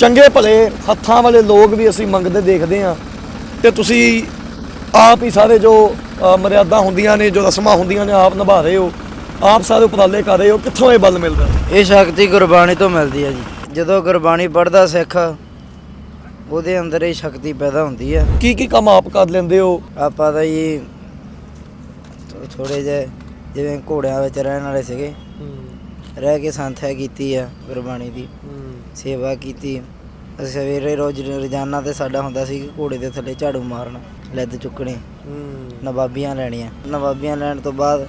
ਚੰਗੇ ਭਲੇ ਹੱਥਾਂ ਵਾਲੇ ਲੋਕ ਵੀ ਅਸੀਂ ਮੰਗਦੇ ਦੇਖਦੇ ਆ ਤੇ ਤੁਸੀਂ ਆਪ ਹੀ ਸਾਰੇ ਜੋ ਮਰਿਆਦਾ ਹੁੰਦੀਆਂ ਨੇ ਜੋ ਰਸਮਾਂ ਹੁੰਦੀਆਂ ਨੇ ਆਪ ਨਿਭਾ ਰਹੇ ਹੋ। ਆਪ ਸਾਰੇ ਉਪਰਾਲੇ ਕਰ ਰਹੇ ਹੋ। ਕਿੱਥੋਂ ਇਹ ਬਲ ਮਿਲਦਾ? ਇਹ ਸ਼ਕਤੀ ਗੁਰਬਾਣੀ ਤੋਂ ਮਿਲਦੀ ਹੈ ਜੀ। ਜਦੋਂ ਗੁਰਬਾਣੀ ਪੜ੍ਹਦਾ ਸਿੱਖ ਉਹਦੇ ਅੰਦਰ ਇਹ ਸ਼ਕਤੀ ਪੈਦਾ ਹੁੰਦੀ ਹੈ। ਕੀ ਕੀ ਕੰਮ ਆਪ ਕਰ ਲੈਂਦੇ ਹੋ? ਆਪਾਂ ਤਾਂ ਜੀ ਥੋੜੇ ਜਿਹੇ ਜਿਵੇਂ ਘੋੜਿਆਂ ਵਿੱਚ ਰਹਿਣ ਵਾਲੇ ਸੀਗੇ। ਰਹਿ ਕੇ ਸੰਥਿਆ ਕੀਤੀ ਆ ਗੁਰਬਾਣੀ ਦੀ। ਸੇਵਾ ਕੀਤੀ। ਅਸੀਂ ਸਵੇਰੇ ਰੋਜ਼ ਰੋਜ਼ਾਨਾ ਤੇ ਸਾਡਾ ਹੁੰਦਾ ਸੀ ਕਿ ਘੋੜੇ ਦੇ ਥੱਲੇ ਝਾੜੂ ਮਾਰਨਾ ਲੱਦ ਚੁੱਕਣੀ ਨਵਾਬੀਆਂ ਲੈਣੀਆਂ। ਨਵਾਬੀਆਂ ਲੈਣ ਤੋਂ ਬਾਅਦ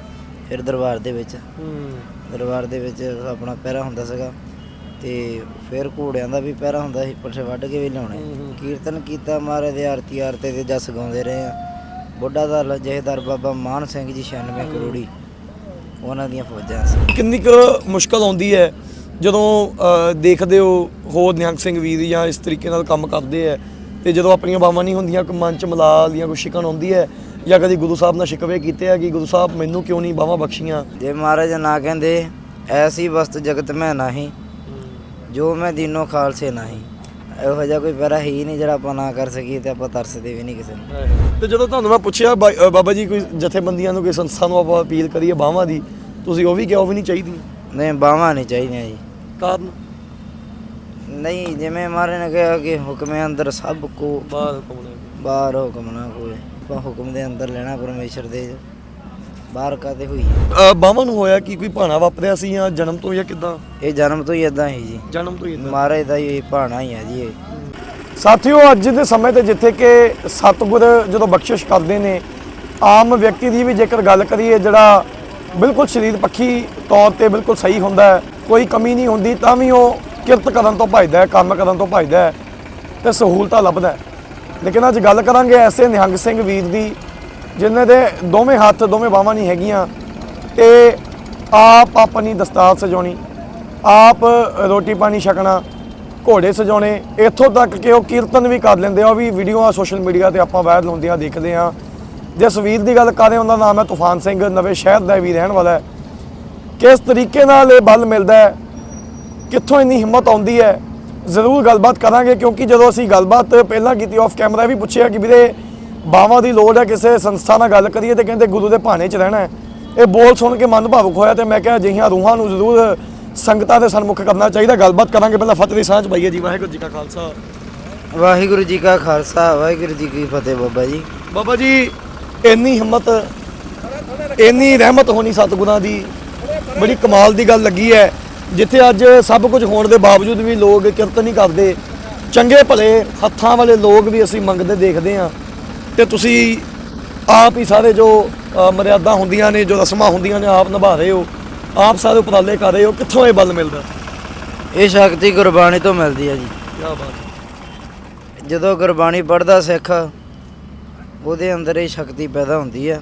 ਫਿਰ ਦਰਬਾਰ ਦੇ ਵਿੱਚ। ਦਰਬਾਰ ਦੇ ਵਿੱਚ ਆਪਣਾ ਪਹਿਰਾ ਹੁੰਦਾ ਸੀਗਾ ਤੇ ਫਿਰ ਘੋੜਿਆਂ ਦਾ ਵੀ ਪਹਿਰਾ ਹੁੰਦਾ ਸੀ ਪੱਠੇ ਵੱਢ ਕੇ ਵੀ ਲਿਆਉਣੇ ਕੀਰਤਨ ਕੀਤਾ ਮਹਾਰਾਜ ਦੇ ਆਰਤੀ ਆਰਤੇ ਤੇ ਜਸ ਗਾਉਂਦੇ ਰਹੇ ਆ। ਬੁੱਢਾ ਦਾ ਜਹੇਦਾਰ ਬਾਬਾ ਮਾਨ ਸਿੰਘ ਜੀ 96 ਕਰੋੜੀ। ਉਹਨਾਂ ਦੀਆਂ ਫੌਜਾਂ ਸੀ। ਕਿੰਨੀ ਕੁ ਮੁਸ਼ਕਲ ਆਉਂਦੀ ਹੈ ਜਦੋਂ ਦੇਖਦੇ ਹੋ ਹੋਰ ਨਿਹੰਗ ਸਿੰਘ ਵੀਰ ਜਾਂ ਇਸ ਤਰੀਕੇ ਨਾਲ ਕੰਮ ਕਰਦੇ ਆ ਤੇ ਜਦੋਂ ਆਪਣੀਆਂ ਬਾਵਾਂ ਨਹੀਂ ਹੁੰਦੀਆਂ ਕੋਈ ਮਨ ਚ ਮਲਾਲ ਜਾਂ ਕੋਈ ਸ਼ਿਕਨ ਆਉਂਦੀ ਹੈ ਜਾਂ ਕਦੀ ਗੁਰੂ ਸਾਹਿਬ ਨਾਲ ਸ਼ਿਕਵੇ ਕੀਤੇ ਆ ਕਿ ਗੁਰੂ ਸਾਹਿਬ ਮੈਨੂੰ ਕਿਉਂ ਨਹੀਂ ਬਾਵਾਂ ਬਖਸ਼ੀਆਂ? ਜੇ ਮਹਾਰਾਜ ਨਾ ਕਹਿੰਦੇ ਐਸੀ ਵਸਤ ਜਗਤ ਮੈਂ ਨਹੀਂ ਜੋ ਮੈਂ ਦੀਨੋਂ ਖਾਲਸੇ ਨਹੀਂ। ਇਹੋ ਜਿਹਾ ਕੋਈ ਪਹਿਰਾ ਹੀ ਨਹੀਂ ਜਿਹੜਾ ਆਪਾਂ ਨਾ ਕਰ ਸਕੀਏ ਤੇ ਆਪਾਂ ਤਰਸਦੇ ਵੀ ਨਹੀਂ ਕਿਸੇ ਨੂੰ। ਤੇ ਜਦੋਂ ਤੁਹਾਨੂੰ ਮੈਂ ਪੁੱਛਿਆ ਅ, ਬਾਬਾ ਜੀ ਕੋਈ ਜਥੇਬੰਦੀਆਂ ਨੂੰ ਕੋਈ ਸੰਸਥਾ ਨੂੰ ਆਪਾਂ ਅਪੀਲ ਕਰੀਏ ਬਾਵਾਂ ਦੀ ਤੁਸੀਂ ਉਹ ਵੀ ਕਿਹਾ ਉਹ ਵੀ ਨਹੀਂ ਚਾਹੀਦੀ। ਨਹੀਂ ਬਾਹਾਂ ਨਹੀਂ ਚਾਹੀਦੀਆਂ ਜੀ। ਕਾਰਨ? ਨਹੀਂ ਜਿਵੇਂ ਮਹਾਰਾਜ ਨੇ ਕਿਹਾ ਕਿ ਹੁਕਮੇ ਅੰਦਰ ਸਭ ਕੋ ਬਾਹਰ ਹੁਕਮ ਨਾ ਕੋਈ ਆਪਾਂ ਹੁਕਮ ਦੇ ਅੰਦਰ ਲੈਣਾ ਪਰਮੇਸ਼ਰ ਦੇ। ਬਾਹਰ ਕਾਤੇ ਹੋਈ? ਬਾਵਾਂ ਨੂੰ ਹੋਇਆ ਕਿ ਕੋਈ ਭਾਣਾ ਵਾਪਰਿਆ ਸੀ ਜਾਂ ਜਨਮ ਤੋਂ ਜਾਂ ਕਿਦਾਂ? ਇਹ ਜਨਮ ਤੋਂ ਹੀ ਇਦਾਂ ਹੀ ਜੀ। ਜਨਮ ਤੋਂ ਹੀ ਏਦਾਂ? ਮਹਾਰਾਜ ਦਾ ਹੀ ਭਾਣਾ ਹੀ ਹੈ ਜੀ ਇਹ। ਸਾਥੀਓ ਅੱਜ ਦੇ ਸਮੇਂ ਤੇ ਜਿੱਥੇ ਕਿ ਸਤਿਗੁਰ ਜਦੋਂ ਬਖਸ਼ਿਸ਼ ਕਰਦੇ ਨੇ ਆਮ ਵਿਅਕਤੀ ਦੀ ਵੀ ਜੇਕਰ ਗੱਲ ਕਰੀਏ ਜਿਹੜਾ ਬਿਲਕੁਲ ਸਰੀਰ ਪੱਖੀ ਤੌਰ ਤੇ ਬਿਲਕੁਲ ਸਹੀ ਹੁੰਦਾ ਹੈ ਕੋਈ ਕਮੀ ਨਹੀਂ ਹੁੰਦੀ ਤਾਂ ਵੀ ਉਹ ਕਿਰਤ ਕਰਨ ਤੋਂ ਭਜਦਾ ਹੈ ਕੰਮ ਕਰਨ ਤੋਂ ਭਜਦਾ ਹੈ ਤੇ ਸਹੂਲਤਾਂ ਲੱਭਦਾ ਹੈ। ਲੇਕਿਨ ਅੱਜ ਗੱਲ ਕਰਾਂਗੇ ਐਸੇ ਨਿਹੰਗ ਸਿੰਘ ਵੀਰ ਦੀ ਜਿਨ੍ਹਾਂ ਦੇ ਦੋਵੇਂ ਹੱਥ ਦੋਵੇਂ ਬਾਹਾਂ ਨਹੀਂ ਹੈਗੀਆਂ ਤੇ ਆਪ ਆਪਣੀ ਦਸਤਾਰ ਸਜਾਉਣੀ ਆਪ ਰੋਟੀ ਪਾਣੀ ਛਕਣਾ ਘੋੜੇ ਸਜਾਉਣੇ ਇੱਥੋਂ ਤੱਕ ਕਿ ਉਹ ਕੀਰਤਨ ਵੀ ਕਰ ਲੈਂਦੇ ਆ ਉਹ ਵੀ ਵੀਡੀਓਆਂ ਸੋਸ਼ਲ ਮੀਡੀਆ ਤੇ ਆਪਾਂ ਵਾਇਰਲ ਹੁੰਦੀਆਂ ਦੇਖਦੇ ਆ। ਜਿਸ ਵੀਰ ਦੀ ਗੱਲ ਕਰ ਰਹੇ ਹਾਂ, ਉਹਦਾ ਨਾਮ ਹੈ? ਤੂਫਾਨ ਸਿੰਘ ਨਵੇਂ ਸ਼ਹਿਰ ਦਾ ਵੀ ਰਹਿਣ ਵਾਲਾ ਹੈ। ਕਿਸ ਤਰੀਕੇ ਨਾਲ ਇਹ ਬਲ ਮਿਲਦਾ ਹੈ? ਕਿੱਥੋਂ ਇੰਨੀ ਹਿੰਮਤ ਆਉਂਦੀ ਹੈ? ਜ਼ਰੂਰ ਗੱਲਬਾਤ ਕਰਾਂਗੇ ਕਿਉਂਕਿ ਜਦੋਂ ਅਸੀਂ ਗੱਲਬਾਤ ਪਹਿਲਾਂ ਕੀਤੀ ਆਫ ਕੈਮਰਾ ਵੀ ਪੁੱਛਿਆ ਕਿ ਵੀਰੇ ਬਾਵਾਂ ਦੀ ਲੋੜ ਹੈ ਕਿਸੇ ਸੰਸਥਾ ਨਾਲ ਗੱਲ ਕਰੀਏ ਤੇ ਕਹਿੰਦੇ ਗੁਰੂ ਦੇ ਭਾਣੇ 'ਚ ਰਹਿਣਾ ਹੈ। ਇਹ ਬੋਲ ਸੁਣ ਕੇ ਮਨ ਭਾਵੁਕ ਹੋਇਆ ਤੇ ਮੈਂ ਕਿਹਾ ਅਜਿਹੀਆਂ ਰੂਹਾਂ ਨੂੰ ਜ਼ਰੂਰ ਸੰਗਤਾਂ ਦੇ ਸਨਮੁਖ ਕਰਨਾ ਚਾਹੀਦਾ। ਗੱਲਬਾਤ ਕਰਾਂਗੇ ਪਹਿਲਾਂ ਫਤਿਹ ਦੀ ਸਾਂਝ ਪਾਈਏ ਜੀ। ਵਾਹਿਗੁਰੂ ਜੀ ਕਾ ਖਾਲਸਾ। ਵਾਹਿਗੁਰੂ ਜੀ ਕਾ ਖਾਲਸਾ ਵਾਹਿਗੁਰੂ ਜੀ ਕੀ ਫਤਿਹ ਬਾਬਾ ਜੀ। ਬਾਬਾ ਜੀ ਇੰਨੀ ਹਿੰਮਤ ਇੰਨੀ ਰਹਿਮਤ ਹੋਣੀ ਸਤਿਗੁਰਾਂ ਦੀ ਬੜੀ ਕਮਾਲ ਦੀ ਗੱਲ ਲੱਗੀ ਹੈ। ਜਿੱਥੇ ਅੱਜ ਸਭ ਕੁਝ ਹੋਣ ਦੇ ਬਾਵਜੂਦ ਵੀ ਲੋਕ ਕਿਰਤ ਨਹੀਂ ਕਰਦੇ ਚੰਗੇ ਭਲੇ ਹੱਥਾਂ ਵਾਲੇ ਲੋਕ ਵੀ ਅਸੀਂ ਮੰਗਦੇ ਦੇਖਦੇ ਆ ਤੇ ਤੁਸੀਂ ਆਪ ਹੀ ਸਾਰੇ ਜੋ ਮਰਿਆਦਾ ਹੁੰਦੀਆਂ ਨੇ ਜੋ ਰਸਮਾਂ ਹੁੰਦੀਆਂ ਨੇ ਆਪ ਨਿਭਾ ਰਹੇ ਹੋ। ਆਪ ਸਾਰੇ ਉਪਰਾਲੇ ਕਰ ਰਹੇ ਹੋ। ਕਿੱਥੋਂ ਇਹ ਬਲ ਮਿਲਦਾ? ਇਹ ਸ਼ਕਤੀ ਗੁਰਬਾਣੀ ਤੋਂ ਮਿਲਦੀ ਹੈ ਜੀ। ਕੀ ਬਾਤ ਜਦੋਂ ਗੁਰਬਾਣੀ ਪੜ੍ਹਦਾ ਸਿੱਖ ਉਹਦੇ ਅੰਦਰ ਇਹ ਸ਼ਕਤੀ ਪੈਦਾ ਹੁੰਦੀ ਹੈ।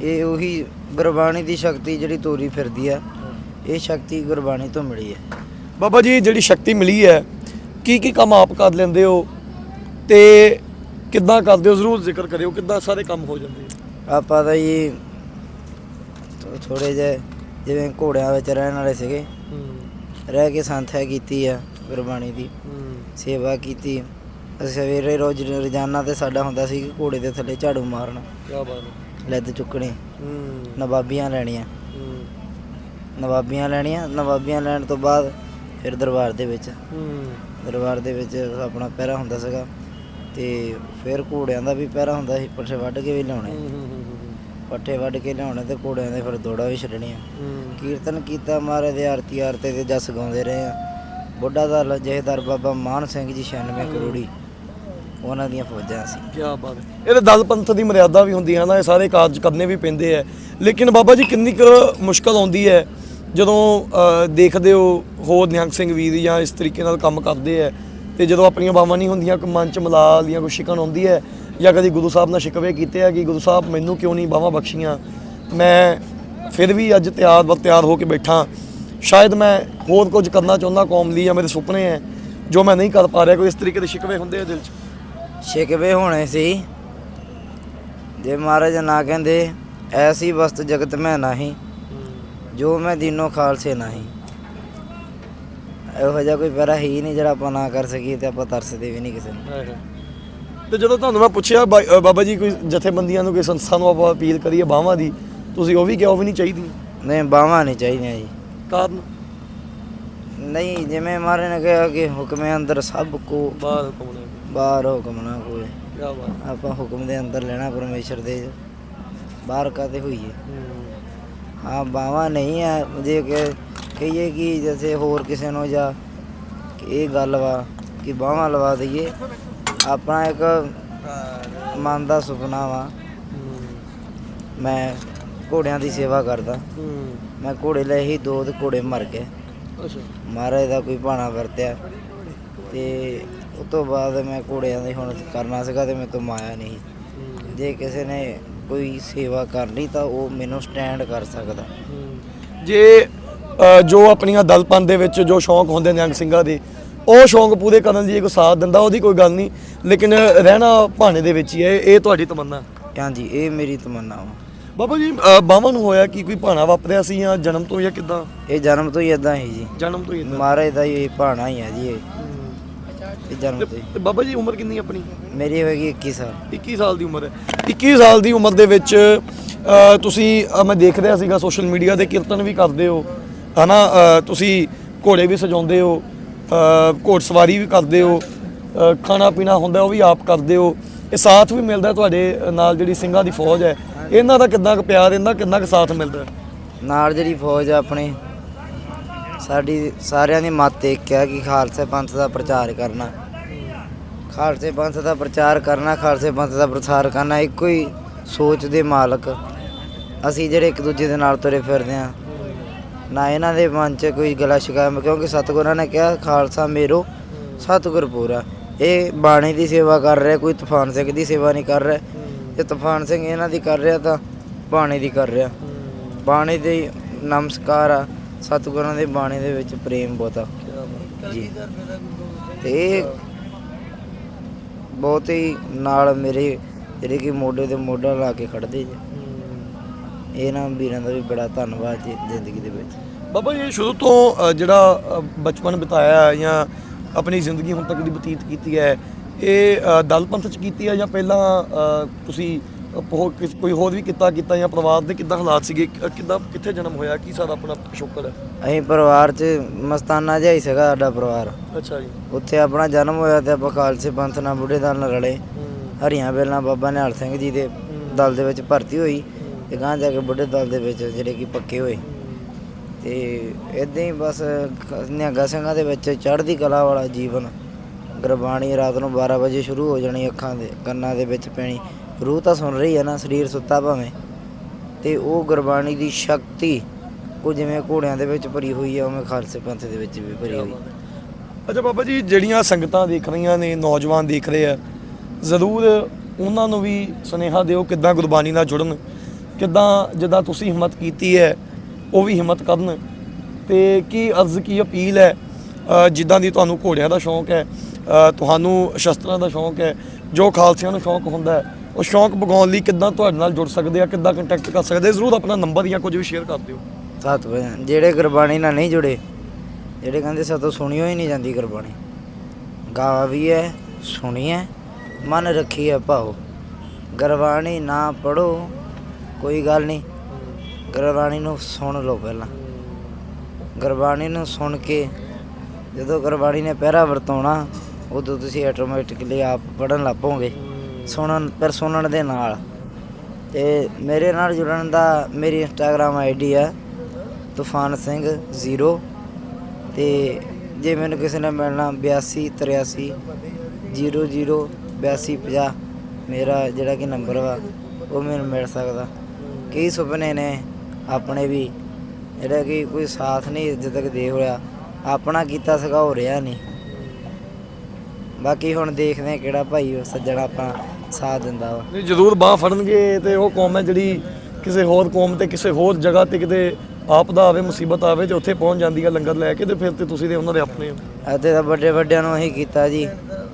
ਇਹ ਉਹੀ ਗੁਰਬਾਣੀ ਦੀ ਸ਼ਕਤੀ ਜਿਹੜੀ ਤੋਰੀ ਫਿਰਦੀ ਆ ਇਹ ਸ਼ਕਤੀ ਗੁਰਬਾਣੀ ਤੋਂ ਮਿਲੀ ਹੈ। ਬਾਬਾ ਜੀ ਜਿਹੜੀ ਸ਼ਕਤੀ ਮਿਲੀ ਹੈ ਕੀ ਕੀ ਕੰਮ ਆਪ ਕਰ ਲੈਂਦੇ ਹੋ? ਤੇ ਕਿੱਦਾਂ ਕਰਦੇ ਹੋ? ਜ਼ਰੂਰ ਜ਼ਿਕਰ ਕਰਿਓ ਕਿੱਦਾਂ ਸਾਰੇ ਕੰਮ ਹੋ ਜਾਂਦੇ ਆ? ਆਪਾਂ ਤਾਂ ਜੀ ਥੋੜੇ ਜਿਹੇ ਜਿਵੇਂ ਘੋੜਿਆਂ ਵਿੱਚ ਰਹਿਣ ਵਾਲੇ ਸੀਗੇ। ਰਹਿ ਕੇ ਸੰਥਿਆ ਕੀਤੀ ਆ ਗੁਰਬਾਣੀ ਦੀ। ਸੇਵਾ ਕੀਤੀ। ਅਸੀਂ ਸਵੇਰੇ ਰੋਜ਼ ਰੋਜ਼ਾਨਾ ਤੇ ਸਾਡਾ ਹੁੰਦਾ ਸੀ ਕਿ ਘੋੜੇ ਦੇ ਥੱਲੇ ਝਾੜੂ ਮਾਰਨਾ। ਕੀ ਬਾਤ ਹੈ। ਲੱਦ ਚੁੱਕਣੀ। ਹੂੰ। ਨਵਾਬੀਆਂ ਲੈਣੀਆਂ। ਨਵਾਬੀਆਂ ਲੈਣੀਆਂ। ਨਵਾਬੀਆਂ ਲੈਣ ਤੋਂ ਬਾਅਦ ਫਿਰ ਦਰਬਾਰ ਦੇ ਵਿੱਚ। ਹੂੰ। ਦਰਬਾਰ ਦੇ ਵਿੱਚ ਆਪਣਾ ਪਹਿਰਾ ਹੁੰਦਾ ਸੀਗਾ। ਤੇ ਫਿਰ ਘੋੜਿਆਂ ਦਾ ਵੀ ਪਹਿਰਾ ਹੁੰਦਾ ਸੀ ਪੱਠੇ ਵੱਢ ਕੇ ਵੀ ਲਿਆਉਣੇ। ਪੱਠੇ ਵੱਢ ਕੇ ਲਿਆਉਣੇ ਤੇ ਘੋੜਿਆਂ ਦੇ ਫਿਰ ਦੋੜਾ ਵੀ ਛੱਡਣੀਆਂ। ਕੀਰਤਨ ਕੀਤਾ ਮਹਾਰਾਜ ਦੇ ਆਰਤੀ ਆਰਤੇ ਤੇ ਜਸ ਗਾਉਂਦੇ ਰਹੇ ਆ। ਬੁੱਢਾ ਦਾ ਜਹੇਦਾਰ ਬਾਬਾ ਮਾਨ ਸਿੰਘ ਜੀ 96 ਕਰੋੜੀ ਉਹਨਾਂ ਦੀਆਂ ਫੌਜਾਂ ਸੀ। ਕੀ ਬਾਤ ਹੈ। ਇਹਦੇ ਦਲ ਪੰਥ ਦੀ ਮਰਿਆਦਾ ਵੀ ਹੁੰਦੀ ਹੈ ਨਾ ਇਹ ਸਾਰੇ ਕਾਰਜ ਕਰਨੇ ਵੀ ਪੈਂਦੇ ਆ। ਲੇਕਿਨ ਬਾਬਾ ਜੀ ਕਿੰਨੀ ਕੁ ਮੁਸ਼ਕਲ ਆਉਂਦੀ ਹੈ ਜਦੋਂ ਦੇਖਦੇ ਹੋ ਹੋਰ ਨਿਹੰਗ ਸਿੰਘ ਵੀਰ ਜਾਂ ਇਸ ਤਰੀਕੇ ਨਾਲ ਕੰਮ ਕਰਦੇ ਆ ਤੇ ਜਦੋਂ ਆਪਣੀਆਂ ਬਾਵਾਂ ਨਹੀਂ ਹੁੰਦੀਆਂ, ਕੋਈ ਮਨ ਚ ਮਲਾਲ ਦੀਆਂ ਕੋਈ ਸ਼ਿਕਨ ਆਉਂਦੀ ਹੈ, ਜਾਂ ਕਦੀ ਗੁਰੂ ਸਾਹਿਬ ਨਾਲ ਸ਼ਿਕਵੇ ਕੀਤੇ ਆ ਕਿ ਗੁਰੂ ਸਾਹਿਬ ਮੈਨੂੰ ਕਿਉਂ ਨਹੀਂ ਬਾਵਾਂ ਬਖਸ਼ੀਆਂ? ਮੈਂ ਫਿਰ ਵੀ ਅੱਜ ਤਿਆਰ ਬਰ ਤਿਆਰ ਹੋ ਕੇ ਬੈਠਾ। ਸ਼ਾਇਦ ਮੈਂ ਹੋਰ ਕੁਝ ਕਰਨਾ ਚਾਹੁੰਦਾ, ਕੌਮ ਲਈ ਜਾਂ ਮੇਰੇ ਸੁਪਨੇ ਹੈ, ਜੋ ਮੈਂ ਨਹੀਂ ਕਰ ਪਾ ਰਿਹਾ, ਕੋਈ ਇਸ ਤਰੀਕੇ ਦੇ ਸ਼ਿਕਵੇ ਹੁੰਦੇ ਆ ਦਿਲ 'ਚ? ਸ਼ਿਕਵੇ ਹੋਣੇ ਸੀ। ਜੇ ਮਹਾਰਾਜ ਨਾ ਕਹਿੰਦੇ, ਐਸੀ ਵਸਤ ਜਗਤ ਮੈਂ ਨਹੀਂ, ਜੋ ਮੈਂ ਦੀਨੋਂ ਖਾਲਸੇ ਨਹੀਂ। ਇਹੋ ਜਿਹਾ ਕੋਈ ਪੈਰਾ ਹੈ ਨਹੀਂ ਜਿਹੜਾ ਆਪਾਂ ਨਾ ਕਰ ਸਕੀਏ ਤੇ ਆਪਾਂ ਤਰਸਦੇ ਵੀ ਨਹੀਂ ਕਿਸੇ ਨੂੰ। ਤੇ ਜਦੋਂ ਤੁਹਾਨੂੰ ਮੈਂ ਪੁੱਛਿਆ ਬਾ- ਅ, ਬਾਬਾ ਜੀ ਕੋਈ ਜਥੇਬੰਦੀਆਂ ਨੂੰ ਕੋਈ ਸੰਸਥਾ ਨੂੰ ਆਪਾਂ ਅਪੀਲ ਕਰੀਏ ਬਾਹਾਂ ਦੀ ਤੁਸੀਂ ਉਹ ਵੀ ਕਿਹਾ ਉਹ ਵੀ ਨਹੀਂ ਚਾਹੀਦੀ। ਨਹੀਂ ਬਾਹਾਂ ਨਹੀਂ ਚਾਹੀਦੀਆਂ ਜੀ। ਕਾਰਨ? ਨਹੀਂ ਜਿਵੇਂ ਮਾਰੇ ਨੇ ਕਿਹਾ ਕਿ ਹੁਕਮੇ ਅੰਦਰ ਸਭ ਕੋ ਬਾਹਰ ਨੇ ਬਾਹਰ ਹੁਕਮ ਨਾ ਕੋਈ ਕੀ ਬਾਤ ਆਪਾਂ ਹੁਕਮ ਦੇ ਅੰਦਰ ਲੈਣਾ ਪਰਮੇਸ਼ਰ ਦੇ। ਬਾਹਰ ਕਾਤੇ ਹੋਈਏ? ਹਾਂ। ਬਾਵਾ ਨਹੀਂ ਹੈ ਜੇ ਕਿ ਕਹੀਏ ਕਿ ਜੈਸੇ ਹੋਰ ਕਿਸੇ ਨੂੰ ਜਾਂ ਇਹ ਗੱਲ ਵਾ ਕਿ ਬਾਹਾਂ ਲਵਾ ਦਈਏ ਆਪਣਾ ਇੱਕ ਮਨ ਦਾ ਸੁਪਨਾ ਵਾ। ਮੈਂ ਘੋੜਿਆਂ ਦੀ ਸੇਵਾ ਕਰਦਾ। ਮੈਂ ਘੋੜੇ ਲਏ ਸੀ ਦੋ ਤੇ ਘੋੜੇ ਮਰ ਗਏ। ਅੱਛਾ। ਮਹਾਰਾਜ ਦਾ ਕੋਈ ਭਾਣਾ ਵਰਤਿਆ ਤੇ ਉਸ ਤੋਂ ਬਾਅਦ ਮੈਂ ਘੋੜਿਆਂ ਦੀ ਹੁਣ ਕਰਨਾ ਸੀਗਾ ਤੇ ਮੇਰੇ ਤੋਂ ਮਾਇਆ ਨਹੀਂ ਜੇ ਕਿਸੇ ਨੇ ਕੋਈ ਸੇਵਾ ਕਰਨੀ ਤਾਂ ਉਹ ਮੈਨੂੰ ਸਟੈਂਡ ਕਰ ਸਕਦਾ। ਜੇ ਜੋ ਆਪਣੀਆਂ ਦਲਪਨ ਦੇ ਵਿੱਚ ਜੋ ਸ਼ੌਂਕ ਹੁੰਦੇ ਨਿਹੰਗ ਸਿੰਘਾਂ ਦੇ ਉਹ ਸ਼ੌਂਕ ਪੂਰੇ ਕਰਨ ਜੇ ਕੋਈ ਸਾਥ ਦਿੰਦਾ ਉਹਦੀ ਕੋਈ ਗੱਲ ਨਹੀਂ। ਲੇਕਿਨ ਰਹਿਣਾ ਭਾਣੇ ਦੇ ਵਿੱਚ ਹੀ ਹੈ ਇਹ ਤੁਹਾਡੀ ਤਮੰਨਾ? ਹਾਂਜੀ ਇਹ ਮੇਰੀ ਤਮੰਨਾ ਵਾ। ਬਾਬਾ ਜੀ ਬਾਵਾਂ ਨੂੰ ਹੋਇਆ ਕਿ ਕੋਈ ਭਾਣਾ ਵਾਪਰਿਆ ਸੀ ਜਾਂ ਜਨਮ ਤੋਂ ਜਾਂ ਕਿਦਾਂ? ਇਹ ਜਨਮ ਤੋਂ ਹੀ ਇਦਾਂ ਹੀ ਜੀ। ਜਨਮ ਤੋਂ ਹੀ ਏਦਾਂ? ਮਹਾਰਾਜ ਦਾ ਹੀ ਭਾਣਾ ਹੀ ਹੈ ਜੀ ਇਹ। ਇਹ ਜਨਮ ਤੋਂ ਹੀ। ਤੇ ਬਾਬਾ ਜੀ ਉਮਰ ਕਿੰਨੀ ਆਪਣੀ? ਮੇਰੀ ਹੋਏਗੀ 21 ਸਾਲ। 21 ਸਾਲ ਦੀ ਉਮਰ ਹੈ। 21 ਸਾਲ ਦੀ ਉਮਰ ਦੇ ਵਿੱਚ ਅ, ਤੁਸੀਂ ਅ, ਮੈਂ ਦੇਖ ਰਿਹਾ ਸੀਗਾ ਸੋਸ਼ਲ ਮੀਡੀਆ ਤੇ ਕੀਰਤਨ ਵੀ ਕਰਦੇ ਹੋ। ਹਨਾ ਅ, ਤੁਸੀਂ ਘੋੜੇ ਵੀ ਸਜਾਉਂਦੇ ਹੋ ਘੋੜ ਸਵਾਰੀ ਵੀ ਕਰਦੇ ਹੋ ਖਾਣਾ ਪੀਣਾ ਹੁੰਦਾ ਉਹ ਵੀ ਆਪ ਕਰਦੇ ਹੋ। ਇਹ ਸਾਥ ਵੀ ਮਿਲਦਾ ਤੁਹਾਡੇ ਨਾਲ ਜਿਹੜੀ ਸਿੰਘਾਂ ਦੀ ਫੌਜ ਹੈ ਇਹਨਾਂ ਦਾ ਕਿੰਨਾ ਕੁ ਪਿਆਰ ਇਹਨਾਂ ਕਿੰਨਾ ਕੁ ਸਾਥ ਮਿਲਦਾ? ਨਾਲ ਜਿਹੜੀ ਫੌਜ ਆ ਆਪਣੀ ਸਾਡੀ ਸਾਰਿਆਂ ਦੀ ਮੱਤ ਇੱਕ ਹੈ ਕਿ ਖਾਲਸੇ ਪੰਥ ਦਾ ਪ੍ਰਚਾਰ ਕਰਨਾ। ਖਾਲਸੇ ਪੰਥ ਦਾ ਪ੍ਰਚਾਰ ਕਰਨਾ ਖਾਲਸੇ ਪੰਥ ਦਾ ਪ੍ਰਸਾਰ ਕਰਨਾ ਇੱਕੋ ਹੀ ਸੋਚ ਦੇ ਮਾਲਕ ਅਸੀਂ ਜਿਹੜੇ ਇੱਕ ਦੂਜੇ ਦੇ ਨਾਲ ਤੁਰੇ ਫਿਰਦੇ ਆ ਨਾ ਇਹਨਾਂ ਦੇ ਮਨ 'ਚ ਕੋਈ ਗਲਾ ਸ਼ਿਕਾਇਤ, ਕਿਉਂਕਿ ਸਤਿਗੁਰਾਂ ਨੇ ਕਿਹਾ, ਖਾਲਸਾ ਮੇਰੋ ਸਤਿਗੁਰ ਪੂਰਾ। ਇਹ ਬਾਣੀ ਦੀ ਸੇਵਾ ਕਰ ਰਿਹਾ, ਕੋਈ ਤੂਫਾਨ ਸਿੰਘ ਦੀ ਸੇਵਾ ਨਹੀਂ ਕਰ ਰਿਹਾ। ਜੇ ਤੂਫਾਨ ਸਿੰਘ ਇਹਨਾਂ ਦੀ ਕਰ ਰਿਹਾ ਤਾਂ ਬਾਣੀ ਦੀ ਕਰ ਰਿਹਾ। ਬਾਣੀ ਦੇ ਨਮਸਕਾਰ ਆ, ਸਤਿਗੁਰਾਂ ਦੇ ਬਾਣੀ ਦੇ ਵਿੱਚ ਪ੍ਰੇਮ ਬਹੁਤਾ ਜੀ। ਤੇ ਇਹ ਬਹੁਤ ਹੀ ਨਾਲ ਮੇਰੇ ਜਿਹੜੇ ਕਿ ਮੋਢੇ ਤੇ ਮੋਢਾ ਲਾ ਕੇ ਖੜਦੇ ਜੀ। ਇਹਨਾਂ ਵੀਰਾਂ ਦਾ ਵੀ ਬੜਾ ਧੰਨਵਾਦ ਜੀ ਜ਼ਿੰਦਗੀ ਦੇ ਵਿੱਚ। ਬਾਬਾ ਜੀ ਸ਼ੁਰੂ ਤੋਂ ਅ, ਜਿਹੜਾ ਅ, ਬਚਪਨ ਬਿਤਾਇਆ ਹੈ ਜਾਂ ਆਪਣੀ ਜ਼ਿੰਦਗੀ ਹੁਣ ਤੱਕ ਦੀ ਬਤੀਤ ਕੀਤੀ ਹੈ ਇਹ ਅ, ਦਲ ਪੰਥ ਚ ਕੀਤੀ ਹੈ ਜਾਂ ਪਹਿਲਾਂ ਅ, ਤੁਸੀਂ ਅ, ਹੋਰ ਕਿਸ- ਕੋਈ ਹੋਰ ਵੀ ਕਿੱਤਾ ਕੀਤਾ ਜਾਂ ਪਰਿਵਾਰ ਦੇ ਕਿੱਦਾਂ ਹਾਲਾਤ ਸੀਗੇ? ਕਿ- ਕਿੱਦਾਂ ਕਿੱਥੇ ਜਨਮ ਹੋਇਆ? ਕੀ ਸਾਡਾ ਆਪਣਾ ਪਿਛੋਕੜ ਹੈ? ਅਸੀਂ ਪਰਿਵਾਰ 'ਚ ਮਸਤਾਨਾ ਜਿਹਾ ਹੀ ਸੀਗਾ ਸਾਡਾ ਪਰਿਵਾਰ। ਅੱਛਾ ਜੀ। ਉੱਥੇ ਆਪਣਾ ਜਨਮ ਹੋਇਆ ਤੇ ਆਪਾਂ ਖਾਲਸੇ ਪੰਥ ਨਾਲ ਬੁੱਢੇ ਦਲ ਨਾਲ ਰਲੇ। ਹਰੀਆਂ ਵੇਲਾਂ ਬਾਬਾ ਨਿਹਾਲ ਸਿੰਘ ਜੀ ਦੇ ਦਲ ਦੇ ਵਿੱਚ ਭਰਤੀ ਹੋਈ। ਤੇ ਗਾਂ ਜਾ ਕੇ ਬੁੱਢੇ ਦਲ ਦੇ ਵਿੱਚ ਜਿਹੜੇ ਕਿ ਪੱਕੇ ਹੋਏ। ਤੇ ਇਦਾਂ ਹੀ ਬਸ ਨਿਹੰਗਾ ਸਿੰਘਾਂ ਦੇ ਵਿੱਚ ਚੜ੍ਹਦੀ ਕਲਾ ਵਾਲਾ ਜੀਵਨ। ਗੁਰਬਾਣੀ ਰਾਤ ਨੂੰ 12 ਵਜੇ ਸ਼ੁਰੂ ਹੋ ਜਾਣੀ ਅੱਖਾਂ ਦੇ, ਕੰਨਾਂ ਦੇ ਵਿੱਚ ਪੈਣੀ। ਰੂਹ ਤਾਂ ਸੁਣ ਰਹੀ ਹੈ ਨਾ, ਸਰੀਰ ਸੁੱਤਾ ਭਾਵੇਂ। ਤੇ ਉਹ ਗੁਰਬਾਣੀ ਦੀ ਸ਼ਕਤੀ, ਉਹ ਜਿਵੇਂ ਘੋੜਿਆਂ ਦੇ ਵਿੱਚ ਭਰੀ ਹੋਈ ਹੈ ਉਵੇਂ ਖਾਲਸੇ ਪੰਥ ਦੇ ਵਿੱਚ ਵੀ ਭਰੀ ਹੋਈ। ਅੱਛਾ ਬਾਬਾ ਜੀ, ਜਿਹੜੀਆਂ ਸੰਗਤਾਂ ਦੇਖ ਰਹੀਆਂ ਨੇ, ਨੌਜਵਾਨ ਦੇਖ ਰਹੇ ਆ, ਜ਼ਰੂਰ ਉਹਨਾਂ ਨੂੰ ਵੀ ਸੁਨੇਹਾ ਦਿਓ ਕਿੱਦਾਂ ਗੁਰਬਾਣੀ ਨਾਲ ਜੁੜਨ। ਕਿੱਦਾਂ ਜਿੱਦਾਂ ਤੁਸੀਂ ਹਿੰਮਤ ਕੀਤੀ ਹੈ, ਉਹ ਵੀ ਹਿੰਮਤ ਕਰਨ। ਤੇ ਕੀ ਅਰਜ਼, ਕੀ ਅਪੀਲ ਹੈ? ਜਿੱਦਾਂ ਦੀ ਤੁਹਾਨੂੰ ਘੋੜਿਆਂ ਦਾ ਸ਼ੌਂਕ ਹੈ ਤੁਹਾਨੂੰ ਸ਼ਸਤਰਾਂ ਦਾ ਸ਼ੌਂਕ ਹੈ, ਜੋ ਖਾਲਸਿਆਂ ਨੂੰ ਸ਼ੌਂਕ ਹੁੰਦਾ ਹੈ, ਉਹ ਸ਼ੌਂਕ ਬਗਾਉਣ ਲਈ ਕਿੱਦਾਂ ਤੁਹਾਡੇ ਨਾਲ ਜੁੜ ਸਕਦੇ ਆ, ਕਿੱਦਾਂ ਕੰਟੈਕਟ ਕਰ ਸਕਦੇ ਜ਼ਰੂਰ ਆਪਣਾ ਨੰਬਰ ਜਾਂ ਕੁਝ ਵੀ ਸ਼ੇਅਰ ਕਰ ਦਿਓ। ਸਤ ਜਿਹੜੇ ਗੁਰਬਾਣੀ ਨਾਲ ਨਹੀਂ ਜੁੜੇ, ਜਿਹੜੇ ਕਹਿੰਦੇ ਸਾਤੋਂ ਸੁਣੀਓ ਹੀ ਨਹੀਂ ਜਾਂਦੀ ਗੁਰਬਾਣੀ। ਗਾ ਵੀ ਹੈ, ਸੁਣੀ ਹੈ, ਮਨ ਰੱਖੀ ਹੈ ਭਾਓ। ਗੁਰਬਾਣੀ ਨਾ ਪੜੋ ਕੋਈ ਗੱਲ ਨਹੀਂ। ਗੁਰਬਾਣੀ ਨੂੰ ਸੁਣ ਲਓ ਪਹਿਲਾਂ। ਗੁਰਬਾਣੀ ਨੂੰ ਸੁਣ ਕੇ ਜਦੋਂ ਗੁਰਬਾਣੀ ਨੇ ਪਹਿਰਾ ਵਰਤਾਉਣਾ, ਉਦੋਂ ਤੁਸੀਂ ਆਟੋਮੈਟਿਕਲੀ ਆਪ ਪੜਨ ਲੱਪੋਗੇ ਸੁਣਨ ਪਰ ਸੁਣਨ ਦੇ ਨਾਲ। ਤੇ ਮੇਰੇ ਨਾਲ ਜੁੜਨ ਦਾ ਮੇਰੀ ਇੰਸਟਾਗ੍ਰam ਆਈਡੀ ਹੈ ਤੂਫਾਨ ਸਿੰਘ 0 ਤੇ ਜੇ ਮੈਨੂੰ ਕਿਸੇ ਨੇ ਮਿਲਣਾ 82 83 00 82 50 ਮੇਰਾ ਜਿਹੜਾ ਕਿ ਨੰਬਰ ਵਾ, ਉਹ ਮੈਨੂੰ ਮਿਲ ਸਕਦਾ। ਕਈ ਸੁਪਨੇ ਨੇ ਆਪਣੇ ਵੀ? ਜਿਹੜਾ ਕਿ ਕੋਈ ਸਾਥ ਨਹੀਂ ਅਜੇ ਤੱਕ ਦੇ ਹੋਇਆ। ਆਪਣਾ ਕੀਤਾ ਸੀਗਾ ਹੋ ਰਿਹਾ ਨਹੀਂ। ਬਾਕੀ ਹੁਣ ਦੇਖਦੇ ਆ ਕਿਹੜਾ ਭਾਈ ਉਹ ਸੱਜਣਾ ਆਪਣਾ ਸਾਥ ਦਿੰਦਾ ਵਾ। ਨਹੀਂ ਜ਼ਰੂਰ ਬਾਹ ਫੜਨਗੇ ਤੇ ਉਹ ਕੌਮ ਹੈ ਜਿਹੜੀ ਕਿਸੇ ਹੋਰ ਕੌਮ ਤੇ ਕਿਸੇ ਹੋਰ ਜਗ੍ਹਾ ਤੇ ਕਿਤੇ ਆਪਦਾ ਆਵੇ ਮੁਸੀਬਤ ਆਵੇ ਤੇ ਉੱਥੇ ਪਹੁੰਚ ਜਾਂਦੀ ਹੈ ਲੰਗਰ ਲੈ ਕੇ ਤੇ ਫਿਰ ਤੇ ਤੁਸੀਂ ਤੇ ਉਹਨਾਂ ਦੇ ਆਪਣੇ ਹੋ। ਅਤੇ ਤਾਂ ਵੱਡੇ ਵੱਡਿਆਂ ਨੂੰ ਅਸੀਂ ਕੀਤਾ ਜੀ।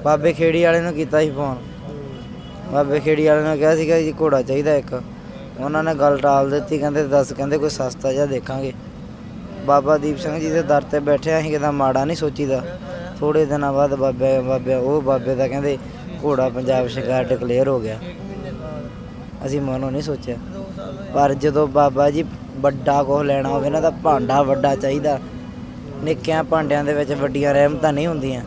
ਬਾਬੇ ਖੇੜੀ ਵਾਲੇ ਨੂੰ ਕੀਤਾ ਸੀ ਫੋਨ। ਬਾਬੇ ਖੇੜੀ ਵਾਲੇ ਨੇ ਕਿਹਾ ਸੀਗਾ ਜੀ ਘੋੜਾ ਚਾਹੀਦਾ ਇੱਕ। ਉਹਨਾਂ ਨੇ ਗੱਲ ਟਾਲ ਦਿੱਤੀ ਕਹਿੰਦੇ ਦੱਸ ਕਹਿੰਦੇ ਕੋਈ ਸਸਤਾ ਜਿਹਾ ਦੇਖਾਂਗੇ। ਬਾਬਾ ਦੀਪ ਸਿੰਘ ਜੀ ਦੇ ਦਰ ਤੇ ਬੈਠੇ ਅਸੀਂ ਕਿਦਾਂ ਮਾੜਾ ਨਹੀਂ ਸੋਚੀਦਾ। ਥੋੜੇ ਦਿਨਾਂ ਬਾਅਦ ਬਾਬੇ ਬਾਬੇ ਉਹ ਬਾਬੇ ਦਾ ਕਹਿੰਦੇ ਘੋੜਾ ਪੰਜਾਬ ਸ਼ਿਕਾਰ ਡਿਕਲੇਅਰ ਹੋ ਗਿਆ। ਅਸੀਂ ਮਨੋਂ ਨਹੀਂ ਸੋਚਿਆ। ਪਰ ਜਦੋਂ ਬਾਬਾ ਜੀ ਵੱਡਾ ਕੁਛ ਲੈਣਾ ਹੋਵੇ ਨਾ ਤਾਂ ਭਾਂਡਾ ਵੱਡਾ ਚਾਹੀਦਾ। ਨਿੱਕਿਆਂ ਭਾਂਡਿਆਂ ਦੇ ਵਿੱਚ ਵੱਡੀਆਂ ਰਹਿਮਤਾਂ ਨਹੀਂ ਹੁੰਦੀਆਂ।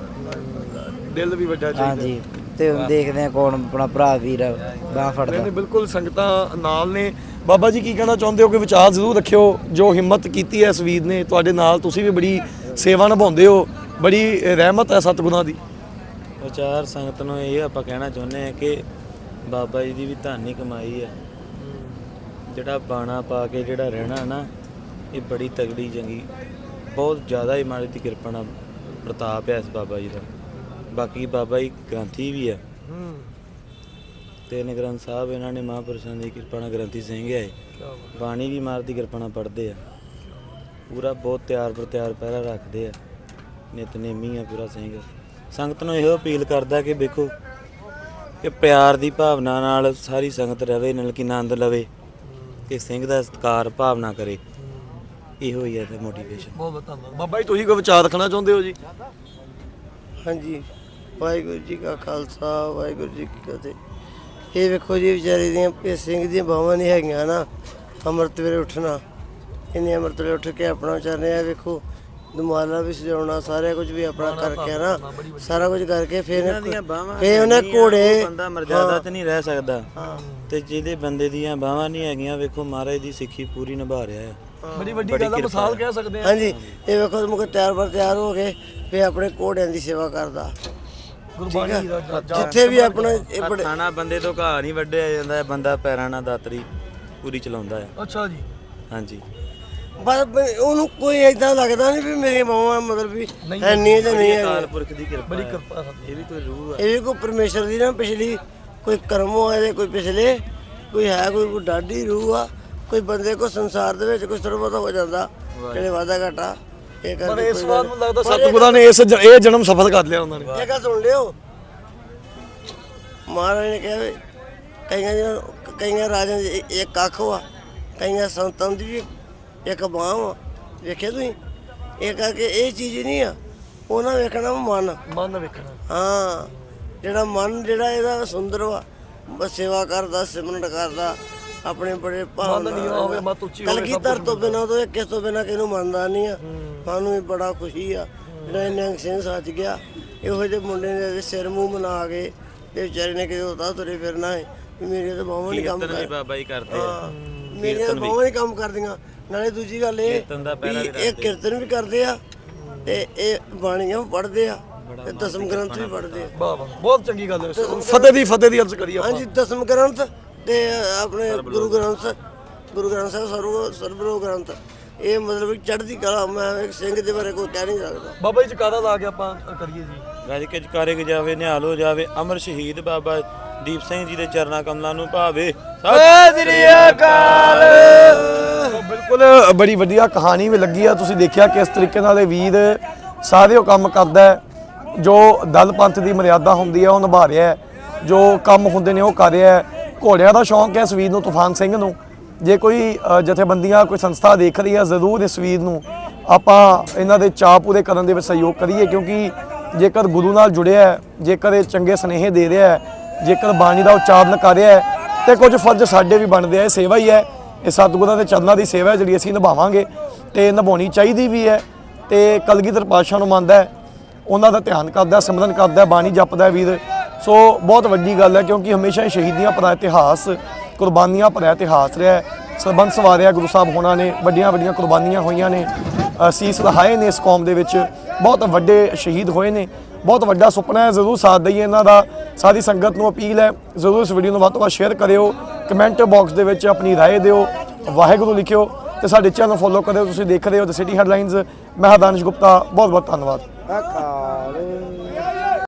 ਦਿਲ ਵੀ ਵੱਡਾ ਹਾਂਜੀ। ਤੇ ਹੁਣ ਦੇਖਦੇ ਆ ਕੌਣ ਆਪਣਾ ਭਰਾ ਵੀਰ ਬਾਹ ਫੜਦਾ। ਨਹੀਂ ਬਿਲਕੁਲ ਸੰਗਤਾਂ ਨਾਲ ਨੇ। ਬਾਬਾ ਜੀ ਕੀ ਕਹਿਣਾ ਚਾਹੁੰਦੇ ਹੋ? ਕਿ ਵਿਚਾਰ ਜ਼ਰੂਰ ਰੱਖਿਓ ਜੋ ਹਿੰਮਤ ਕੀਤੀ ਹੈ ਇਸ ਵੀਰ ਨੇ। ਤੁਹਾਡੇ ਨਾਲ ਤੁਸੀਂ ਵੀ ਬੜੀ ਸੇਵਾ ਨਿਭਾਉਂਦੇ ਹੋ ਬੜੀ ਰਹਿਮਤ ਹੈ ਸਤਿਗੁਰਾਂ ਦੀ। ਵਿਚਾਰ ਸੰਗਤ ਨੂੰ ਇਹ ਆਪਾਂ ਕਹਿਣਾ ਚਾਹੁੰਦੇ ਆ ਕਿ ਬਾਬਾ ਜੀ ਦੀ ਵੀ ਧਾਨੀ ਕਮਾਈ ਹੈ। ਜਿਹੜਾ ਬਾਣਾ ਪਾ ਕੇ ਜਿਹੜਾ ਰਹਿਣਾ ਨਾ ਇਹ ਬੜੀ ਤਗੜੀ ਜੰਗੀ ਬਹੁਤ ਜ਼ਿਆਦਾ ਹੀ ਮਾੜੀ ਦੀ ਕਿਰਪਾ ਨਾਲ ਪ੍ਰਤਾਪ ਹੈ ਇਸ ਬਾਬਾ ਜੀ ਦਾ। ਬਾਕੀ ਬਾਬਾ ਜੀ ਗ੍ਰੰਥੀ ਵੀ ਹੈ। ਤਿੰਨ ਗ੍ਰੰਥ ਸਾਹਿਬ ਇਹਨਾਂ ਨੇ ਮਹਾਂਪੁਰਸ਼ਾਂ ਦੀ ਕਿਰਪਾ ਨਾਲ ਗ੍ਰੰਥੀ ਸਿੰਘ ਹੈ। ਬਾਣੀ ਵੀ ਮਾਰ ਦੀ ਕਿਰਪਾ ਨਾਲ ਪੜ੍ਹਦੇ ਆ। ਪੂਰਾ ਬਹੁਤ ਤਿਆਰ ਪਰ ਤਿਆਰ ਪਹਿਰਾ ਰੱਖਦੇ ਆ। ਨਿਤਨੇਮੀ ਆ ਪੂਰਾ ਸਿੰਘ। ਸੰਗਤ ਨੂੰ ਇਹੋ ਅਪੀਲ ਕਰਦਾ ਕਿ ਵੇਖੋ ਕਿ ਪਿਆਰ ਦੀ ਭਾਵਨਾ ਨਾਲ ਸਾਰੀ ਸੰਗਤ ਰਵੇ ਨਾਲ ਕਿ ਆਨੰਦ ਲਵੇ ਤੇ ਸਿੰਘ ਦਾ ਸਤਿਕਾਰ ਭਾਵਨਾ ਕਰੇ। ਇਹੋ ਹੀ ਹੈ ਤੇ ਮੋਟੀਵੇਸ਼ਨ ਬਹੁਤ ਬਹੁਤ ਧੰਨਵਾਦ। ਬਾਬਾ ਜੀ ਤੁਸੀਂ ਕੋਈ ਵਿਚਾਰ ਰੱਖਣਾ ਚਾਹੁੰਦੇ ਹੋ ਜੀ? ਹਾਂਜੀ। ਵਾਹਿਗੁਰੂ ਜੀ ਕਾ ਖਾਲਸਾ ਵਾਹਿਗੁਰੂ ਜੀ ਕੀ ਫਤਿਹ। ਇਹ ਵੇਖੋ ਜੀ ਵਿਚਾਰੇ ਦੀਆਂ ਇਹ ਸਿੰਘ ਦੀਆਂ ਬਾਹਾਂ ਨਹੀਂ ਹੈਗੀਆਂ ਨਾ ਅੰਮ੍ਰਿਤ ਵੇਲੇ ਉੱਠਣਾ। ਇਹਨੇ ਅੰਮ੍ਰਿਤ ਵੇਲੇ ਉੱਠ ਕੇ ਆਪਣਾ ਵਿਚਾਰੇ ਆ ਵੇਖੋ ਦੁਮਾਲਾ ਵੀ ਸਜਾਉਣਾ ਸਾਰਾ ਕੁਝ ਵੀ ਆਪਣਾ ਕਰਕੇ ਨਾ ਸਾਰਾ ਕੁਝ ਕਰਕੇ ਫਿਰ ਫਿਰ ਉਹਨੇ ਘੋੜੇ ਬੰਦਾ ਮਰਜ਼ਾਦਾ ਤੇ ਨਹੀਂ ਰਹਿ ਸਕਦਾ। ਤੇ ਜਿਹਦੇ ਬੰਦੇ ਦੀਆਂ ਬਾਹਾਂ ਨਹੀਂ ਹੈਗੀਆਂ ਵੇਖੋ ਮਹਾਰਾਜ ਦੀ ਸਿੱਖੀ ਪੂਰੀ ਨਿਭਾ ਰਿਹਾ ਹੈ। ਬੜੀ ਵੱਡੀ ਗੱਲ ਹੈ ਮਿਸਾਲ ਕਹਿ ਸਕਦੇ ਆ। ਹਾਂਜੀ ਇਹ ਵੇਖੋ ਮੁਕ ਤਿਆਰ ਬਰ ਤਿਆਰ ਹੋ ਕੇ ਫਿਰ ਆਪਣੇ ਘੋੜਿਆਂ ਦੀ ਸੇਵਾ ਕਰਦਾ। ਗੁਰਬਾਣੀ ਦਾ ਜਿੱਥੇ ਵੀ ਆਪਣਾ ਇਹ ਬੜੇ ਖਾਣਾ ਬੰਦੇ ਤੋਂ ਘਾਹ ਨਹੀਂ ਵੱਢਿਆ ਜਾਂਦਾ ਹੈ, ਬੰਦਾ ਪੈਰਾਂ ਨਾਲ ਦਾਤਰੀ ਪੂਰੀ ਚਲਾਉਂਦਾ ਹੈ ਅੱਛਾ ਜੀ। ਹਾਂਜੀ। ਬਸ ਬ- ਉਹਨੂੰ ਕੋਈ ਏਦਾਂ ਲੱਗਦਾ ਨਹੀਂ ਵੀ ਮੇਰੀਆਂ ਬਾਹਾਂ ਮਤਲਬ ਵੀ ਹੈ ਨਹੀਂ ਜਾਂ ਨਹੀਂ ਹੈ ਅਕਾਲ ਪੁਰਖ ਦੀ ਕਿਰਪਾ ਬੜੀ ਹੈ। ਕਿਰਪਾ ਹੈ ਇਹ ਵੀ ਕੋਈ ਰੂਹ ਹੈ ਇਹ ਵੀ ਕੋਈ ਪਰਮੇਸ਼ਰ ਦੀ ਨਾ ਪਿਛਲੀ ਕੋਈ ਕਰਮ ਹੋਏ ਦੇ ਕੋਈ ਪਿਛਲੇ ਕੋਈ ਹੈ ਕੋਈ ਕੋਈ ਡਾਢੀ ਰੂਹ ਆ ਕੋਈ ਬੰਦੇ ਕੋ ਸੰਸਾਰ ਦੇ ਵਿੱਚ ਥੋੜਾ ਬਹੁਤਾ ਹੋ ਜਾਂਦਾ ਜਿਹੜੇ ਵਾਦਾ ਘਾਟਾ। ਇਹ ਪਰ ਕਰਕੇ ਇਸ ਕੋਈ ਵਾਰ ਗੱਲ- ਨੂੰ ਲੱਗਦਾ ਪਰ ਇਹ ਸਤਿਗੁਰਾਂ ਨੇ ਇਸ ਜ- ਇਹ ਜਨਮ ਸਫਲ ਕਰ ਲਿਆ ਉਹਨਾਂ ਨੇ। ਇਹ ਗੱਲ ਸੁਣ ਲਿਓ। ਮਹਾਰਾਜ ਨੇ ਕਿਹਾ ਵੀ ਕਈਆਂ ਦੀਆਂ ਕਈਆਂ ਰਾਜਾਂ ਦੀ ਇੱਕ ਅੱਖ ਵਾ ਕਈਆਂ ਸੰਤਾਂ ਦੀ ਵੀ ਇੱਕ ਬਾਂਹ ਵਾ। ਵੇਖਿਆ ਤੁਸੀਂ? ਇਹ ਕਰਕੇ ਇਹ ਚੀਜ਼ ਨਹੀਂ ਆ ਉਹਨਾਂ ਵੇਖਣਾ ਮਨ। ਮਨ ਵੇਖਣਾ। ਹਾਂ ਜਿਹੜਾ ਮਨ ਜਿਹੜਾ ਇਹਦਾ ਸੁੰਦਰ ਵਾ ਸੇਵਾ ਕਰਦਾ ਸਿਮਰਨ ਕਰਦਾ ਆਪਣੇ ਬੜੇ ਭਾਵਨਾ ਨੀਵਾਂ ਹੋਵੇ, ਮੱਤ ਉੱਚੀ ਹੋਵੇ, ਕਲਗੀਧਰ ਤੋਂ ਬਿਨਾਂ ਤੋਂ ਇਹ ਕਿਸ ਤੋਂ ਬਿਨਾਂ ਕਿਹਨੂੰ ਮੰਨਦਾ ਨਹੀਂ ਆ। ਸਾਨੂੰ ਵੀ ਬੜਾ ਖੁਸ਼ੀ ਆ। ਜਿਹੜਾ ਨਿਹੰਗ ਸਿੰਘ ਸੱਚ ਗਿਆ ਇਹੋ ਜਿਹੇ ਮੁੰਡੇ ਨੇ ਸਿਰ ਮੂੰਹ ਬਣਾ ਕੇ ਤੇ ਵਿਚਾਰੇ ਨੇ ਕਿਤੇ ਉਤਾ ਤੁਰੇ ਫਿਰਨਾ ਹੈ ਵੀ ਮੇਰੀਆਂ ਤਾਂ ਬਾਹਾਂ ਨਹੀਂ ਕੰਮ ਕੀਰਤਨ ਵੀ ਕਰ ਬਾਬਾ ਜੀ ਕਰਦੇ ਆ। ਹਾਂ, ਤਾਂ ਬਾਹਾਂ ਨਹੀਂ ਕੰਮ ਕਰਦੀਆਂ। ਨਾਲੇ ਦੂਜੀ ਗੱਲ ਇਹ ਇਹ ਕੀਰਤਨ ਵੀ ਕਰਦੇ ਆ ਤੇ ਇਹ ਬਾਣੀਆਂ ਪੜ੍ਹਦੇ ਆ ਤੇ ਦਸਮ ਗ੍ਰੰਥ ਵੀ ਪੜ੍ਹਦੇ ਆ। ਵਾਹ ਵਾਹ ਬਹੁਤ ਚੰਗੀ ਗੱਲ ਹੈ। ਫਤਿਹ ਦੀ ਫਤਿਹ ਦੀ ਅਰਜ਼ ਕਰੀਏ ਆਪਾਂ। ਹਾਂਜੀ ਦਸਮ ਗ੍ਰੰਥ ਤੇ ਆਪਣੇ ਗੁਰੂ ਗ੍ਰੰਥ ਗੁਰੂ ਗ੍ਰੰਥ ਸਾਹਿਬ ਸਰਵ ਸਰਬਰੋ ਗ੍ਰੰਥ। ਇਹ ਮਤਲਬ ਚੜ੍ਹਦੀ ਕਲਾ ਮੈਂ ਇੱਕ ਸਿੰਘ ਦੇ ਬਾਰੇ ਕੋਈ ਕਹਿ ਨਹੀਂ ਸਕਦਾ। ਬਾਬਾ ਜੀ ਜਕਾਰਾ ਲਾ ਕੇ ਆਪਾਂ ਕਰੀਏ ਜੀ। ਗੱਜ ਕੇ ਜਕਾਰੇ ਕ ਜਾਵੇ ਨਿਹਾਲ ਹੋ ਜਾਵੇ ਅਮਰ ਸ਼ਹੀਦ ਬਾਬਾ ਦੀਪ ਸਿੰਘ ਜੀ ਦੇ ਚਰਨਾ ਕਮਲਾਂ ਨੂੰ ਭਾਵੇ। ਸਤਿ ਸ੍ਰੀ ਅਕਾਲ। ਬਿਲਕੁਲ ਬੜੀ ਵਧੀਆ ਕਹਾਣੀ ਵੀ ਲੱਗੀ ਆ। ਤੁਸੀਂ ਦੇਖਿਆ ਕਿਸ ਤਰੀਕੇ ਨਾਲ ਇਹ ਵੀਰ ਸਾਰੇ ਉਹ ਕੰਮ ਕਰਦਾ ਹੈ ਜੋ ਦਲ ਪੰਥ ਦੀ ਮਰਿਆਦਾ ਹੁੰਦੀ ਹੈ ਉਹ ਨਿਭਾ ਰਿਹਾ ਹੈ। ਜੋ ਕੰਮ ਹੁੰਦੇ ਨੇ ਉਹ ਕਰ ਰਿਹਾ ਹੈ। ਘੋੜਿਆਂ ਦਾ ਸ਼ੌਂਕ ਹੈ ਇਸ ਵੀਰ ਨੂੰ, ਤੂਫਾਨ ਸਿੰਘ ਨੂੰ। ਜੇ ਕੋਈ ਜਥੇਬੰਦੀਆਂ, ਕੋਈ ਸੰਸਥਾ ਦੇਖ ਰਹੀ ਹੈ ਜ਼ਰੂਰ ਇਸ ਵੀਰ ਨੂੰ। ਆਪਾਂ ਇਹਨਾਂ ਦੇ ਚਾਅ ਪੂਰੇ ਕਰਨ ਦੇ ਵਿੱਚ ਸਹਿਯੋਗ ਕਰੀਏ, ਕਿਉਂਕਿ ਜੇਕਰ ਗੁਰੂ ਨਾਲ ਜੁੜਿਆ ਹੈ, ਜੇਕਰ ਇਹ ਚੰਗੇ ਸਨੇਹ ਦੇ ਰਿਹਾ ਹੈ, ਜੇਕਰ ਬਾਣੀ ਦਾ ਉਚਾਰਨ ਕਰ ਰਿਹਾ ਹੈ, ਤੇ ਕੁਝ ਫਰਜ਼ ਸਾਡੇ ਵੀ ਬਣਦੇ ਆ, ਇਹ ਸੇਵਾ ਹੀ ਹੈ। ਇਹ ਸਤਿਗੁਰਾਂ ਦੇ ਚਰਨਾਂ ਦੀ ਸੇਵਾ ਹੈ, ਜਿਹੜੀ ਅਸੀਂ ਨਿਭਾਵਾਂਗੇ, ਤੇ ਨਿਭਾਉਣੀ ਚਾਹੀਦੀ ਵੀ ਹੈ, ਤੇ ਕਲਗੀਧਰ ਪਾਤਸ਼ਾਹ ਨੂੰ ਮੰਨਦਾ ਉਹਨਾਂ ਦਾ ਧਿਆਨ ਕਰਦਾ, ਸਿਮਰਨ ਕਰਦਾ ਬਾਣੀ ਜਪਦਾ ਵੀਰ। ਸੋ ਬਹੁਤ ਵੱਡੀ ਗੱਲ ਹੈ ਕਿਉਂਕਿ ਹਮੇਸ਼ਾ ਹੀ ਸ਼ਹੀਦੀਆਂ ਭਰਾ ਇਤਿਹਾਸ ਕੁਰਬਾਨੀਆਂ ਭਰਾ ਇਤਿਹਾਸ ਰਿਹਾ ਹੈ ਸਰਬੰਸ ਸਵਾਰਿਆ ਗੁਰੂ ਸਾਹਿਬ ਹੋਣਾ ਨੇ ਵੱਡੀਆਂ ਵੱਡੀਆਂ ਕੁਰਬਾਨੀਆਂ ਹੋਈਆਂ ਨੇ ਅਸੀਸ ਲਹਾਏ ਨੇ ਇਸ ਕੌਮ ਦੇ ਵਿੱਚ ਬਹੁਤ ਵੱਡੇ ਸ਼ਹੀਦ ਹੋਏ ਨੇ ਬਹੁਤ ਵੱਡਾ ਸੁਪਨਾ ਹੈ ਜ਼ਰੂਰ ਸਾਥ ਦਈਏ ਇਹਨਾਂ ਦਾ ਸਾਰੀ ਸੰਗਤ ਨੂੰ ਅਪੀਲ ਹੈ ਜ਼ਰੂਰ ਇਸ ਵੀਡੀਓ ਨੂੰ ਵੱਧ ਤੋਂ ਵੱਧ ਸ਼ੇਅਰ ਕਰਿਓ ਕਮੈਂਟ ਬਾਕਸ ਦੇ ਵਿੱਚ ਆਪਣੀ رائے ਦਿਓ ਵਾਹਿਗੁਰੂ ਲਿਖਿਓ ਤੇ ਸਾਡੇ ਚੈਨਲ ਨੂੰ ਫੋਲੋ ਕਰਿਓ ਤੁਸੀਂ ਦੇਖ ਰਹੇ ਹੋ ਦ ਸਿਟੀ ਹੈਡਲਾਈਨਸ ਮੈਂ ਹਾਂ ਦਾਨਿਸ਼ ਗੁਪਤਾ ਬਹੁਤ ਬਹੁਤ ਧੰਨਵਾਦ ਅਕਾਲ